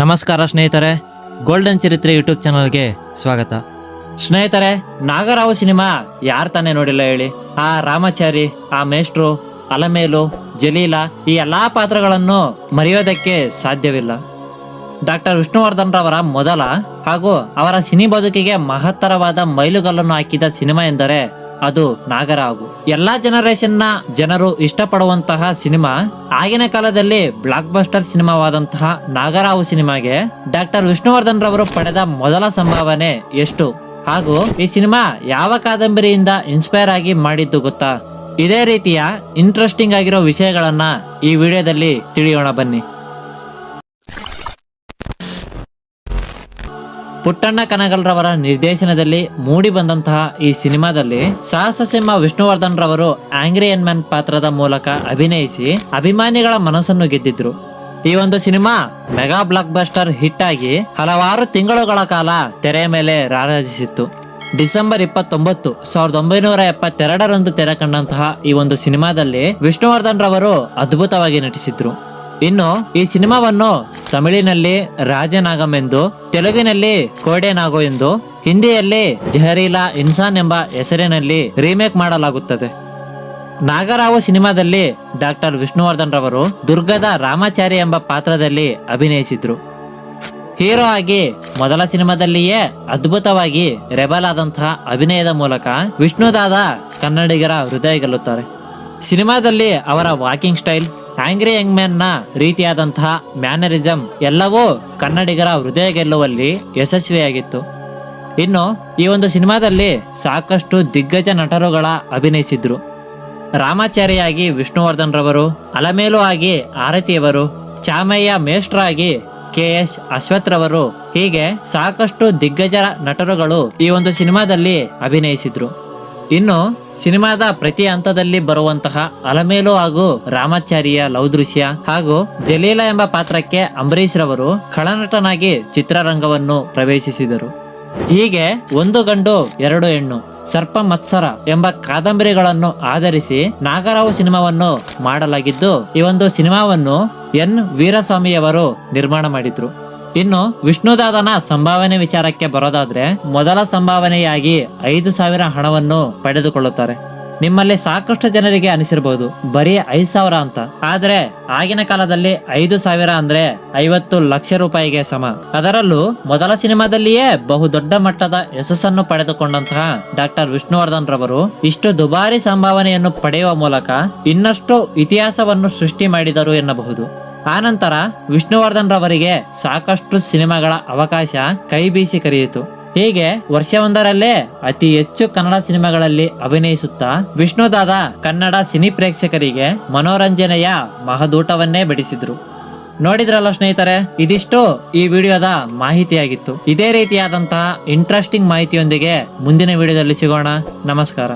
ನಮಸ್ಕಾರ ಸ್ನೇಹಿತರೆ ಗೋಲ್ಡನ್ ಚರಿತ್ರೆ ಯೂಟ್ಯೂಬ್ ಚಾನಲ್ಗೆ ಸ್ವಾಗತ. ಸ್ನೇಹಿತರೆ, ನಾಗರಾವ್ ಸಿನಿಮಾ ಯಾರು ತಾನೇ ನೋಡಿಲ್ಲ ಹೇಳಿ? ಆ ರಾಮಾಚಾರಿ, ಆ ಮೇಷ್ಟ್ರು, ಅಲಮೇಲು, ಜಲೀಲ ಈ ಎಲ್ಲಾ ಪಾತ್ರಗಳನ್ನು ಮರೆಯೋದಕ್ಕೆ ಸಾಧ್ಯವಿಲ್ಲ. ಡಾಕ್ಟರ್ ವಿಷ್ಣುವರ್ಧನ್ ರವರ ಮೊದಲ ಹಾಗೂ ಅವರ ಸಿನಿ ಬದುಕಿಗೆ ಮಹತ್ತರವಾದ ಮೈಲುಗಲ್ಲನ್ನು ಹಾಕಿದ ಸಿನಿಮಾ ಎಂದರೆ ಅದು ನಾಗರಾವು ಎಲ್ಲಾ ಜನರೇಷನ್ನ ಜನರು ಇಷ್ಟಪಡುವಂತಹ ಸಿನಿಮಾ, ಆಗಿನ ಕಾಲದಲ್ಲಿ ಬ್ಲಾಕ್ ಬಸ್ಟರ್ ಸಿನಿಮಾವಾದಂತಹ ನಾಗರಾವು ಸಿನಿಮಾಗೆ ಡಾಕ್ಟರ್ ವಿಷ್ಣುವರ್ಧನ್ ರವರು ಪಡೆದ ಮೊದಲ ಸಂಭಾವನೆ ಎಷ್ಟು? ಹಾಗೂ ಈ ಸಿನಿಮಾ ಯಾವ ಕಾದಂಬರಿಯಿಂದ ಇನ್ಸ್ಪೈರ್ ಆಗಿ ಮಾಡಿದ್ದು ಗೊತ್ತಾ? ಇದೇ ರೀತಿಯ ಇಂಟ್ರೆಸ್ಟಿಂಗ್ ಆಗಿರೋ ವಿಷಯಗಳನ್ನ ಈ ವಿಡಿಯೋದಲ್ಲಿ ತಿಳಿಯೋಣ ಬನ್ನಿ. ಪುಟ್ಟಣ್ಣ ಕನಗಲ್ರವರ ನಿರ್ದೇಶನದಲ್ಲಿ ಮೂಡಿ ಬಂದಂತಹ ಈ ಸಿನಿಮಾದಲ್ಲಿ ಸಾಹಸ ಸಿಂಹ ವಿಷ್ಣುವರ್ಧನ್ ರವರು ಆಂಗ್ರಿ ಮ್ಯಾನ್ ಪಾತ್ರದ ಮೂಲಕ ಅಭಿನಯಿಸಿ ಅಭಿಮಾನಿಗಳ ಮನಸ್ಸನ್ನು ಗೆದ್ದಿದ್ರು. ಈ ಒಂದು cinema mega blockbuster hit ಆಗಿ ಹಲವಾರು ತಿಂಗಳುಗಳ ಕಾಲ ತೆರೆಯ ಮೇಲೆ ರಾರಾಜಿಸಿತ್ತು. ಡಿಸೆಂಬರ್ ಇಪ್ಪತ್ತೊಂಬತ್ತು, ಸಾವಿರದ ಒಂಬೈನೂರ ಎಪ್ಪತ್ತೆರಡರಂದು ತೆರೆ ಕಂಡಂತಹ ಈ ಒಂದು ಸಿನಿಮಾದಲ್ಲಿ ವಿಷ್ಣುವರ್ಧನ್ ರವರು ಅದ್ಭುತವಾಗಿ ನಟಿಸಿದ್ರು. ಇನ್ನು ಈ ಸಿನಿಮಾವನ್ನು ತಮಿಳಿನಲ್ಲಿ ರಾಜನಾಗಂ ಎಂದು ತೆಲುಗಿನಲ್ಲಿ ಕೋಡೆನಾಗೋ ಎಂದು, ಹಿಂದಿಯಲ್ಲಿ ಜಹರೀಲಾ ಇನ್ಸಾನ್ ಎಂಬ ಹೆಸರಿನಲ್ಲಿ ರೀಮೇಕ್ ಮಾಡಲಾಗುತ್ತದೆ. ನಾಗರಾವು ಸಿನಿಮಾದಲ್ಲಿ ಡಾಕ್ಟರ್ ವಿಷ್ಣುವರ್ಧನ್ ರವರು ದುರ್ಗದ ರಾಮಾಚಾರಿ ಎಂಬ ಪಾತ್ರದಲ್ಲಿ ಅಭಿನಯಿಸಿದ್ರು. ಹೀರೋ ಆಗಿ ಮೊದಲ ಸಿನಿಮಾದಲ್ಲಿಯೇ ಅದ್ಭುತವಾಗಿ ರೆಬಲ್ ಆದಂತಹ ಅಭಿನಯದ ಮೂಲಕ ವಿಷ್ಣುದಾದ ಕನ್ನಡಿಗರ ಹೃದಯ ಗೆಲ್ಲುತ್ತಾರೆ. ಸಿನಿಮಾದಲ್ಲಿ ಅವರ ವಾಕಿಂಗ್ ಸ್ಟೈಲ್ ಆಂಗ್ರಿ ಯಂಗ್ ಮ್ಯಾನ್ನ ರೀತಿಯಾದಂತಹ ಮ್ಯಾನರಿಸಂ ಎಲ್ಲವೂ ಕನ್ನಡಿಗರ ಹೃದಯ ಗೆಲ್ಲುವಲ್ಲಿ ಯಶಸ್ವಿಯಾಗಿತ್ತು. ಇನ್ನು ಈ ಒಂದು ಸಿನಿಮಾದಲ್ಲಿ ಸಾಕಷ್ಟು ದಿಗ್ಗಜ ನಟರುಗಳ ಅಭಿನಯಿಸಿದ್ರು. ರಾಮಾಚಾರಿಯಾಗಿ ವಿಷ್ಣುವರ್ಧನ್ ರವರು ಅಲಮೇಲು ಆಗಿ ಆರತಿಯವರು, ಚಾಮಯ್ಯ ಮೇಸ್ಟರ್ ಆಗಿ ಕೆ ಎಸ್ ಅಶ್ವಥ್ ರವರು ಹೀಗೆ ಸಾಕಷ್ಟು ದಿಗ್ಗಜ ನಟರುಗಳು ಈ ಒಂದು ಸಿನಿಮಾದಲ್ಲಿ ಅಭಿನಯಿಸಿದ್ರು. ಇನ್ನು ಸಿನಿಮಾದ ಪ್ರತಿ ಹಂತದಲ್ಲಿ ಬರುವಂತಹ ಅಲಮೇಲು ಹಾಗೂ ರಾಮಾಚಾರಿಯ ಲವ್ ದೃಶ್ಯ ಹಾಗೂ ಜಲೀಲ ಎಂಬ ಪಾತ್ರಕ್ಕೆ ಅಂಬರೀಶ್ ರವರು ಖಳನಟನಾಗಿ ಚಿತ್ರರಂಗವನ್ನು ಪ್ರವೇಶಿಸಿದರು. ಹೀಗೆ ಒಂದು ಗಂಡು, ಎರಡು ಹೆಣ್ಣು, ಸರ್ಪ ಮತ್ಸರ ಎಂಬ ಕಾದಂಬರಿಗಳನ್ನು ಆಧರಿಸಿ ನಾಗರಾವು ಸಿನಿಮಾವನ್ನು ಮಾಡಲಾಗಿದ್ದು, ಈ ಒಂದು ಸಿನಿಮಾವನ್ನು ಎನ್. ವೀರಸ್ವಾಮಿಯವರು ನಿರ್ಮಾಣ ಮಾಡಿದ್ರು. ಇನ್ನು ವಿಷ್ಣುದಾದನ ಸಂಭಾವನೆ ವಿಚಾರಕ್ಕೆ ಬರೋದಾದ್ರೆ ಮೊದಲ ಸಂಭಾವನೆಯಾಗಿ ಐದು ಸಾವಿರ ಹಣವನ್ನು ಪಡೆದುಕೊಳ್ಳುತ್ತಾರೆ. ನಿಮ್ಮಲ್ಲಿ ಸಾಕಷ್ಟು ಜನರಿಗೆ ಅನಿಸಿರಬಹುದು ಬರೀ ಐದು ಸಾವಿರ ಅಂತ. ಆದ್ರೆ ಆಗಿನ ಕಾಲದಲ್ಲಿ ಐದು ಸಾವಿರ ಅಂದ್ರೆ ಐವತ್ತು ಲಕ್ಷ ರೂಪಾಯಿಗೆ ಸಮ. ಅದರಲ್ಲೂ ಮೊದಲ ಸಿನಿಮಾದಲ್ಲಿಯೇ ಬಹುದೊಡ್ಡ ಮಟ್ಟದ ಯಶಸ್ಸನ್ನು ಪಡೆದುಕೊಂಡಂತಹ ಡಾಕ್ಟರ್ ವಿಷ್ಣುವರ್ಧನ್ ರವರು ಇಷ್ಟು ದುಬಾರಿ ಸಂಭಾವನೆಯನ್ನು ಪಡೆಯುವ ಮೂಲಕ ಇನ್ನಷ್ಟು ಇತಿಹಾಸವನ್ನು ಸೃಷ್ಟಿ ಮಾಡಿದರು ಎನ್ನಬಹುದು. ಆನಂತರ ವಿಷ್ಣುವರ್ಧನ್ ರವರಿಗೆ ಸಾಕಷ್ಟು ಸಿನಿಮಾಗಳ ಅವಕಾಶ ಕೈ ಬೀಸಿ ಕರೆಯಿತು. ಹೀಗೆ ವರ್ಷವೊಂದರಲ್ಲೇ ಅತಿ ಹೆಚ್ಚು ಕನ್ನಡ ಸಿನಿಮಾಗಳಲ್ಲಿ ಅಭಿನಯಿಸುತ್ತಾ ವಿಷ್ಣುದಾದ ಕನ್ನಡ ಸಿನಿ ಪ್ರೇಕ್ಷಕರಿಗೆ ಮನೋರಂಜನೆಯ ಮಹದೂಟವನ್ನೇ ಬಡಿಸಿದ್ರು ನೋಡಿದ್ರಲ್ಲ ಸ್ನೇಹಿತರೆ, ಇದಿಷ್ಟು ಈ ವಿಡಿಯೋದ ಮಾಹಿತಿಯಾಗಿತ್ತು. ಇದೇ ರೀತಿಯಾದಂತಹ ಇಂಟ್ರೆಸ್ಟಿಂಗ್ ಮಾಹಿತಿಯೊಂದಿಗೆ ಮುಂದಿನ ವಿಡಿಯೋದಲ್ಲಿ ಸಿಗೋಣ. ನಮಸ್ಕಾರ.